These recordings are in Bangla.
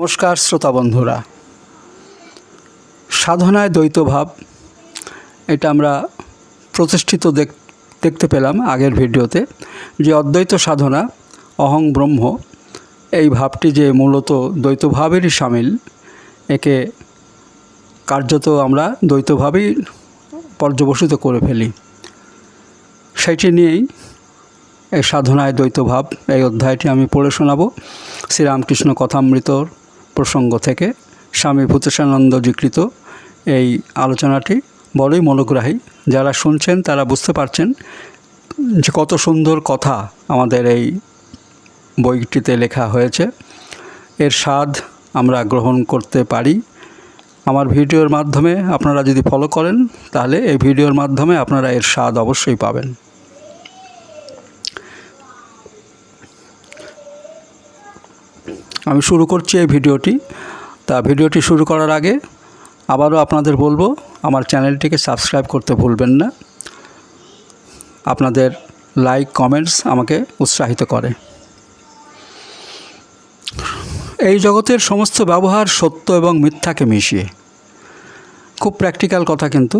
নমস্কার শ্রোতা বন্ধুরা। সাধনায় দ্বৈত ভাব এটা আমরা প্রতিষ্ঠিত দেখ দেখতে পেলাম আগের ভিডিওতে, যে অদ্বৈত সাধনা, অহং ব্রহ্ম, এই ভাবটি যে মূলত দ্বৈত ভাবেরই সামিল, একে কার্যত আমরা দ্বৈতভাবেই পর্যবসিত করে ফেলি। সেটি নিয়েই এই সাধনায় দ্বৈত ভাব এই অধ্যায়টি আমি পড়ে শোনাব। শ্রীরামকৃষ্ণ কথামৃতর প্রসঙ্গ থেকে স্বামী ভূতেশানন্দ জিকৃত এই আলোচনাটি বড়ই মনোগ্রাহী। যারা শুনছেন তারা বুঝতে পারছেন যে কত সুন্দর কথা আমাদের এই বইটিতে লেখা হয়েছে। এর স্বাদ আমরা গ্রহণ করতে পারি। আমার ভিডিওর মাধ্যমে আপনারা যদি ফলো করেন, তাহলে এই ভিডিওর মাধ্যমে আপনারা এর স্বাদ অবশ্যই পাবেন। আমি শুরু করছি এই ভিডিওটি। তা ভিডিওটি শুরু করার আগে আবারও আপনাদের বলব, আমার চ্যানেলটিকে সাবস্ক্রাইব করতে ভুলবেন না। আপনাদের লাইক, কমেন্টস আমাকে উৎসাহিত করে। এই জগতের সমস্ত ব্যবহার সত্য এবং মিথ্যাকে মিশিয়ে। খুব প্র্যাকটিক্যাল কথা কিন্তু।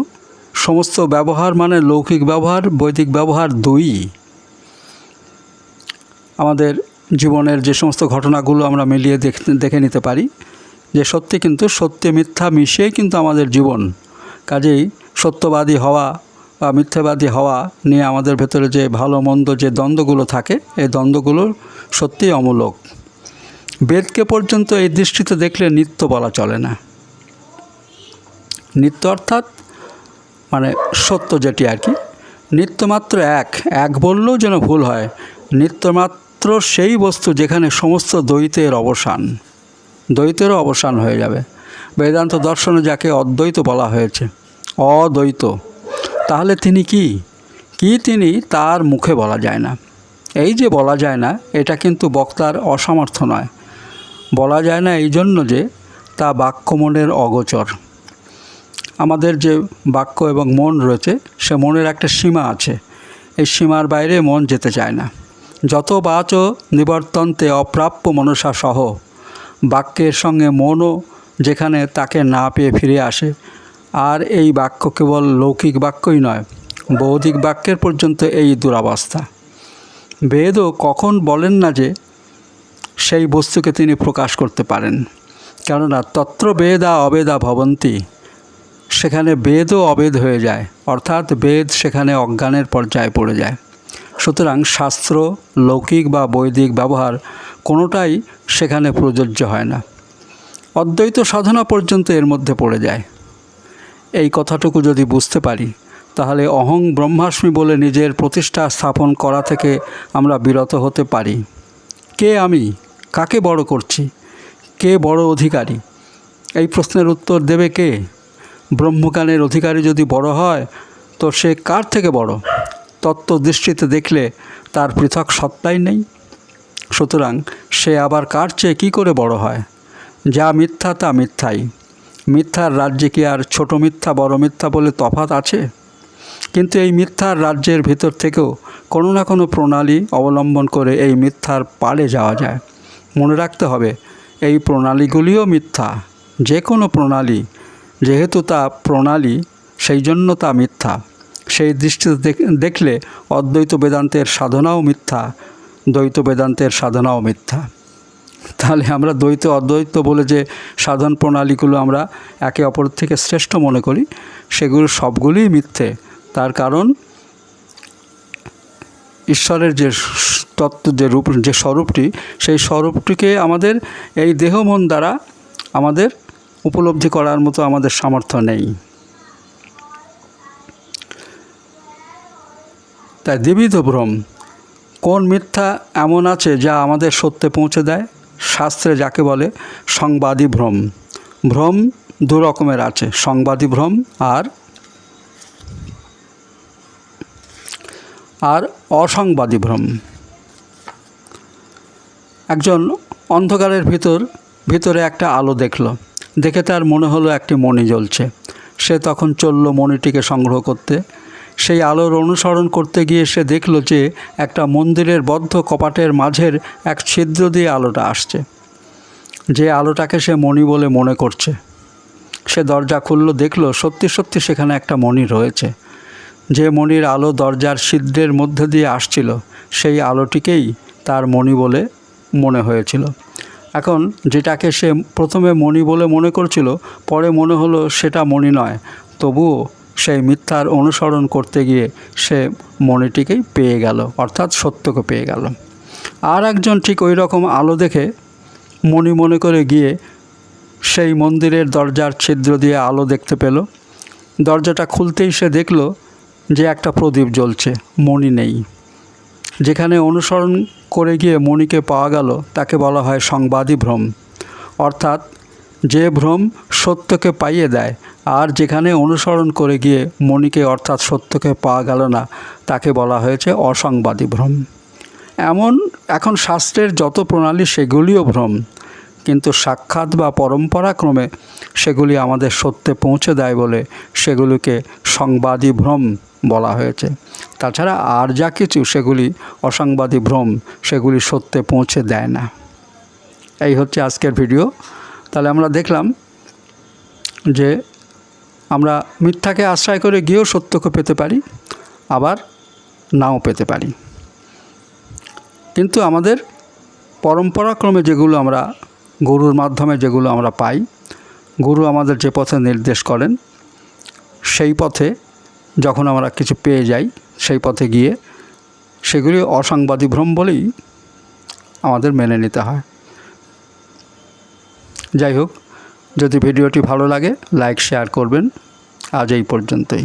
সমস্ত ব্যবহার মানে লৌকিক ব্যবহার, বৈদিক ব্যবহার দুই আমাদের জীবনের যে সমস্ত ঘটনাগুলো আমরা মিলিয়ে দেখ- নিতে পারি, যে সত্যি কিন্তু সত্য মিথ্যা মিশিয়েই কিন্তু আমাদের জীবন। কাজেই সত্যবাদী হওয়া বা মিথ্যাবাদী হওয়া নিয়ে আমাদের ভেতরে যে ভালো মন্দ যে দ্বন্দ্বগুলো থাকে, এই দ্বন্দ্বগুলো সত্যিই অমূলক। বেদকে পর্যন্ত এই দৃষ্টিতে দেখলে নিত্য বলা চলে না। নিত্য অর্থাৎ মানে সত্য যেটি আর কি নিত্যমাত্র এক এক বললেও যেন ভুল হয়। নিত্যমাত্র সেই বস্তু যেখানে সমস্ত দ্বৈতের অবসান, দ্বৈতেরও অবসান হয়ে যাবে। বেদান্ত দর্শনে যাকে অদ্বৈত বলা হয়েছে, অদ্বৈত, তাহলে তিনি কি? কি তিনি তার মুখে বলা যায় না। এই যে বলা যায় না, এটা কিন্তু বক্তার অসামর্থ্য নয়। বলা যায় না এই জন্য যে তা বাক্য মনের অগোচর। আমাদের যে বাক্য এবং মন রয়েছে, সে মনের একটা সীমা আছে। এই সীমার বাইরে মন যেতে চায় না। যত বাচ নিবর্তন্তে অপ্রাপ্য মনসা সহ, বাক্যের সঙ্গে মনও যেখানে তাকে না পেয়ে ফিরে আসে, আর এই বাক্য কেবল লৌকিক বাক্যই নয়, বৌদ্ধিক বাক্যের পর্যন্ত এই দুরাবস্থা। বেদও কখন বলেন না যে সেই বস্তুকে তিনি প্রকাশ করতে পারেন, কেননা তত্র বেদা অবেদা ভবন্তি, সেখানে বেদও অবেদ হয়ে যায়, অর্থাৎ বেদ সেখানে অজ্ঞানের পর্যায়ে পড়ে যায়। সুতরাং শাস্ত্র, লৌকিক বা বৈদিক ব্যবহার কোনোটাই সেখানে প্রযোজ্য হয় না। অদ্বৈত সাধনা পর্যন্ত এর মধ্যে পড়ে যায়। এই কথাটুকু যদি বুঝতে পারি, তাহলে অহং ব্রহ্মাস্মি বলে নিজের প্রতিষ্ঠা স্থাপন করা থেকে আমরা বিরত হতে পারি। কে আমি? কাকে বড় করছি? কে বড় অধিকারী? এই প্রশ্নের উত্তর দেবে কে? ব্রহ্মজ্ঞানের অধিকারী যদি বড় হয়, তো সে কার থেকে বড়? তত্ত্ব দৃষ্টিতে দেখলে তার পৃথক সত্তাই নেই। সুতরাং সে আবার কার চেয়ে কী করে বড় হয়? যা মিথ্যা তা মিথ্যাই। মিথ্যার রাজ্যে কি আর ছোট মিথ্যা বড় মিথ্যা বলে তফাত আছে? কিন্তু এই মিথ্যার রাজ্যের ভিতর থেকেও কোনো না কোনো প্রণালী অবলম্বন করে এই মিথ্যার পালে যাওয়া যায়। মনে রাখতে হবে, এই প্রণালীগুলিও মিথ্যা। যে কোনো প্রণালী, যেহেতু তা প্রণালী, সেই জন্য তা মিথ্যা। সেই দৃষ্টিতে দেখ- দেখলে অদ্বৈত বেদান্তের সাধনাও মিথ্যা, দ্বৈত বেদান্তের সাধনাও মিথ্যা। তাহলে আমরা দ্বৈত, অদ্বৈত বলে যে সাধন প্রণালীগুলো আমরা একে অপর থেকে শ্রেষ্ঠ মনে করি, সেগুলো সবগুলিই মিথ্যে। তার কারণ ঈশ্বরের যে তত্ত্ব, যে রূপ, যে স্বরূপটি, সেই স্বরূপটিকে আমাদের এই দেহ মন দ্বারা আমাদের উপলব্ধি করার মতো আমাদের সামর্থ্য নেই। তাই দ্বিবিধ ভ্রম কোন মিথ্যা এমন আছে যা আমাদের সত্যে পৌঁছে দেয়? শাস্ত্রে যাকে বলে সংবাদী ভ্রম ভ্রম দু রকমের আছে, সংবাদী ভ্রম আর আর অসংবাদী ভ্রম একজন অন্ধকারের ভিতর, ভিতরে একটা আলো দেখল। দেখে তার মনে হলো একটি মণি জ্বলছে। সে তখন চলল মণিটিকে সংগ্রহ করতে। সেই আলোর অনুসরণ করতে গিয়ে সে দেখল যে একটা মন্দিরের বদ্ধ কপাটের মাঝের এক ছিদ্র দিয়ে আলোটা আসছে। যে আলোটাকে সে মণি বলে মনে করছে। সে দরজা খুললো, দেখল সত্যি সত্যি সেখানে একটা মণি রয়েছে। যে মণির আলো দরজার ছিদ্রের মধ্যে দিয়ে আসছিল, সেই আলোটিকেই তার মণি বলে মনে হয়েছিল। এখন যেটাকে সে প্রথমে মণি বলে মনে করছিল, পরে মনে হলো সেটা মণি নয়, তবুও সেই মিথ্যার অনুসরণ করতে গিয়ে সে মণিটিকেই পেয়ে গেল, অর্থাৎ সত্যকে পেয়ে গেল। আর একজন ঠিক ওই রকম আলো দেখে মণি মনে করে গিয়ে সেই মন্দিরের দরজার ছিদ্র দিয়ে আলো দেখতে পেল। দরজাটা খুলতেই সে দেখল যে একটা প্রদীপ জ্বলছে মণি নেই। যেখানে অনুসরণ করে গিয়ে মণিকে পাওয়া গেল, তাকে বলা হয় সংবাদী ভ্রম। অর্থাৎ যে ভ্রম সত্যকে পাইয়ে দেয়, আর যেখানে অনুসরণ করে গিয়ে মণিকে অর্থাৎ সত্যকে পাওয়া গেল না, তাকে বলা হয়েছে অসংবাদী ভ্রম। এমন, এখন শাস্ত্রের যত প্রণালী সেগুলিও ভ্রম, কিন্তু সাক্ষাৎ বা পরম্পরাক্রমে সেগুলি আমাদের সত্যে পৌঁছে দেয় বলে সেগুলিকে সংবাদী ভ্রম বলা হয়েছে। তাছাড়া আর যা কিছু সেগুলি অসংবাদী ভ্রম, সেগুলি সত্যে পৌঁছে দেয় না। এই হচ্ছে আজকের ভিডিও। তাহলে আমরা দেখলাম যে আমরা মিথ্যাকে আশ্রয় করে গিয়েও সত্যকে পেতে পারি, আবার নাও পেতে পারি। কিন্তু আমাদের পরম্পরাক্রমে যেগুলো আমরা, গুরুর মাধ্যমে যেগুলো আমরা পাই, গুরু আমাদের যে পথে নির্দেশ করেন, সেই পথে যখন আমরা কিছু পেয়ে যাই, সেই পথে গিয়ে সেগুলি অসাংবাদী ভ্রম বলেই আমাদের মেনে নিতে হয়। যাই হোক যদি ভিডিওটি ভালো লাগে লাইক শেয়ার করবেন। আজ এই পর্যন্তই।